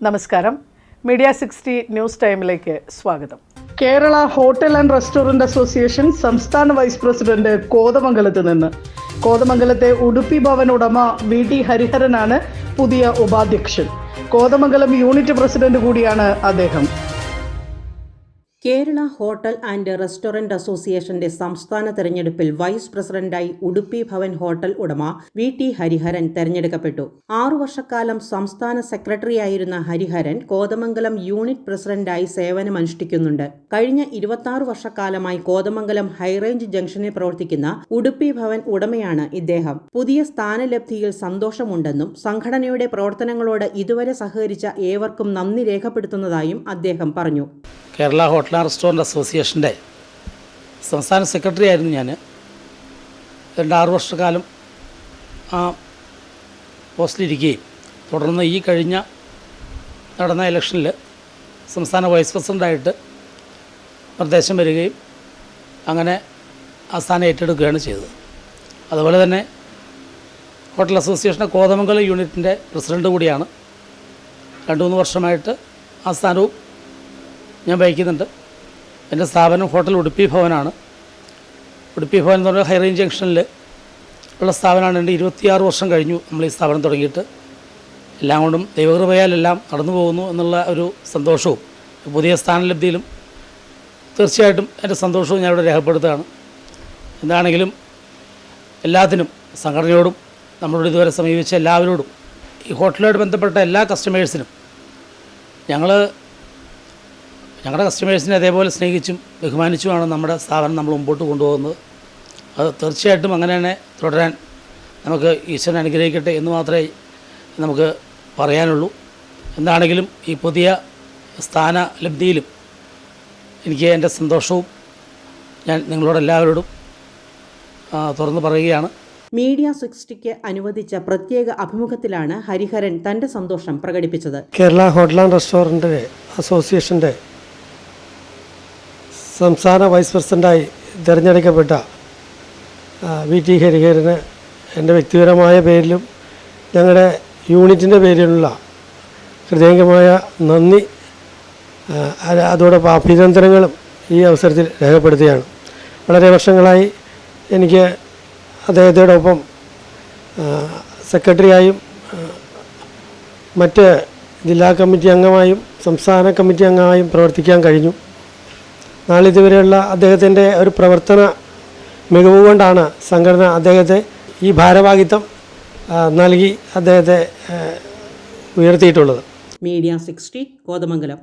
നമസ്കാരം. Media sixty news ടൈമിലേക്ക് സ്വാഗതം. Kerala hotel and restaurant association സംസ്ഥാന വൈസ് പ്രസിഡന്റ് കോതമംഗലത്ത് നിന്ന്. കോതമംഗലത്തെ ഉടുപ്പി ഭവൻ ഉടമ വി ടി ഹരിഹരനാണ് പുതിയ ഉപാധ്യക്ഷൻ. കോതമംഗലം യൂണിറ്റ് പ്രസിഡന്റ് കൂടിയാണ് അദ്ദേഹം. കേരള ഹോട്ടൽ ആൻഡ് റെസ്റ്റോറന്റ് അസോസിയേഷന്റെ സംസ്ഥാന തെരഞ്ഞെടുപ്പിൽ വൈസ് പ്രസിഡന്റായി ഉടുപ്പി ഭവൻ ഹോട്ടൽ ഉടമ വി ടി ഹരിഹരൻ തെരഞ്ഞെടുക്കപ്പെട്ടു. ആറു വർഷക്കാലം സംസ്ഥാന സെക്രട്ടറിയായിരുന്ന ഹരിഹരൻ കോതമംഗലം യൂണിറ്റ് പ്രസിഡന്റായി സേവനമനുഷ്ഠിക്കുന്നുണ്ട്. കഴിഞ്ഞ ഇരുപത്തി വർഷക്കാലമായി കോതമംഗലം ഹൈറേഞ്ച് ജംഗ്ഷനിൽ പ്രവർത്തിക്കുന്ന ഉടുപ്പി ഭവൻ ഉടമയാണ് ഇദ്ദേഹം. പുതിയ സ്ഥാനലബ്ധിയിൽ സന്തോഷമുണ്ടെന്നും സംഘടനയുടെ പ്രവർത്തനങ്ങളോട് ഇതുവരെ സഹകരിച്ച ഏവർക്കും നന്ദി രേഖപ്പെടുത്തുന്നതായും അദ്ദേഹം പറഞ്ഞു. കേരള ഹോട്ടൽ ആൻഡ് റെസ്റ്റോറന്റ് അസോസിയേഷന്റെ സംസ്ഥാന സെക്രട്ടറി ആയിരുന്നു ഞാൻ. രണ്ട് ആറ് വർഷക്കാലം ആ പോസ്റ്റിലിരിക്കുകയും തുടർന്ന് ഈ കഴിഞ്ഞ നടന്ന ഇലക്ഷനിൽ സംസ്ഥാന വൈസ് പ്രസിഡന്റായിട്ട് നിർദ്ദേശം വരികയും അങ്ങനെ ആ സ്ഥാനം ഏറ്റെടുക്കുകയാണ് ചെയ്തത്. അതുപോലെ തന്നെ ഹോട്ടൽ അസോസിയേഷന്റെ കോതമംഗലം യൂണിറ്റിന്റെ പ്രസിഡന്റ് കൂടിയാണ്. രണ്ട് മൂന്ന് വർഷമായിട്ട് ആ സ്ഥാനവും ഞാൻ വഹിക്കുന്നുണ്ട് എന്റെ സ്ഥാപനം ഹോട്ടൽ ഉടുപ്പി ഭവനാണ്. ഉടുപ്പി ഭവൻ എന്ന് പറഞ്ഞാൽ ഹൈറേഞ്ച് ജംഗ്ഷനിൽ ഉള്ള സ്ഥാപനമാണ്. എന്റെ ഇരുപത്തിയാറ് വർഷം കഴിഞ്ഞു നമ്മൾ ഈ സ്ഥാപനം തുടങ്ങിയിട്ട്. എല്ലാം കൊണ്ടും ദൈവകൃപയാൽ എല്ലാം നടന്നു പോകുന്നു എന്നുള്ള ഒരു സന്തോഷവും പുതിയ സ്ഥാനലബ്ധിയിലും തീർച്ചയായിട്ടും എന്റെ സന്തോഷവും ഞാനിവിടെ രേഖപ്പെടുത്തുകയാണ്. എന്താണെങ്കിലും എല്ലാത്തിനും സംഘടനയോടും നമ്മളോട് ഇതുവരെ സമീപിച്ച എല്ലാവരോടും ഈ ഹോട്ടലുമായിട്ട് ബന്ധപ്പെട്ട എല്ലാ കസ്റ്റമേഴ്സിനും ഞങ്ങൾ ഞങ്ങളുടെ കസ്റ്റമേഴ്സിനെ അതേപോലെ സ്നേഹിച്ചും ബഹുമാനിച്ചുമാണ് നമ്മുടെ സ്ഥാപനം നമ്മൾ മുമ്പോട്ട് കൊണ്ടുപോകുന്നത്. അത് തീർച്ചയായിട്ടും അങ്ങനെ തന്നെ തുടരാൻ നമുക്ക് ഈശ്വരൻ അനുഗ്രഹിക്കട്ടെ എന്ന് മാത്രമേ നമുക്ക് പറയാനുള്ളൂ. എന്താണെങ്കിലും ഈ പുതിയ സ്ഥാന ലബ്ധിയിലും എനിക്ക് എന്റെ സന്തോഷവും ഞാൻ നിങ്ങളോട് എല്ലാവരോടും ആ, തുറന്നു പറയുകയാണ്. മീഡിയ സിക്സ്റ്റിക്ക് അനുവദിച്ച പ്രത്യേക അഭിമുഖത്തിലാണ് ഹരിഹരൻ തന്റെ സന്തോഷം പ്രകടിപ്പിച്ചത്. കേരള ഹോട്ടൽ ആൻഡ് റെസ്റ്റോറന്റ് അസോസിയേഷന്റെ സംസ്ഥാന വൈസ് പ്രസിഡന്റായി തിരഞ്ഞെടുക്കപ്പെട്ട വി. ടി. ഹരിഹരന് എന്റെ വ്യക്തിപരമായ പേരിലും ഞങ്ങളുടെ യൂണിറ്റിന്റെ പേരിലുള്ള ഹൃദയംഗമായ നന്ദി അതോടൊപ്പം അഭിനന്ദനങ്ങളും ഈ അവസരത്തിൽ രേഖപ്പെടുത്തുകയാണ്. വളരെ വർഷങ്ങളായി എനിക്ക് അദ്ദേഹത്തോടൊപ്പം സെക്രട്ടറിയായും മറ്റ് ജില്ലാ കമ്മിറ്റി അംഗമായും സംസ്ഥാന കമ്മിറ്റി അംഗമായും പ്രവർത്തിക്കാൻ കഴിഞ്ഞു. നാളിതുവരെയുള്ള അദ്ദേഹത്തിന്റെ ഒരു പ്രവർത്തന മികവ് കൊണ്ടാണ് സംഘടന അദ്ദേഹത്തെ ഈ ഭാരവാഹിത്വം നൽകി അദ്ദേഹത്തെ ഉയർത്തിയിട്ടുള്ളത്. Media sixty Kothamangalam.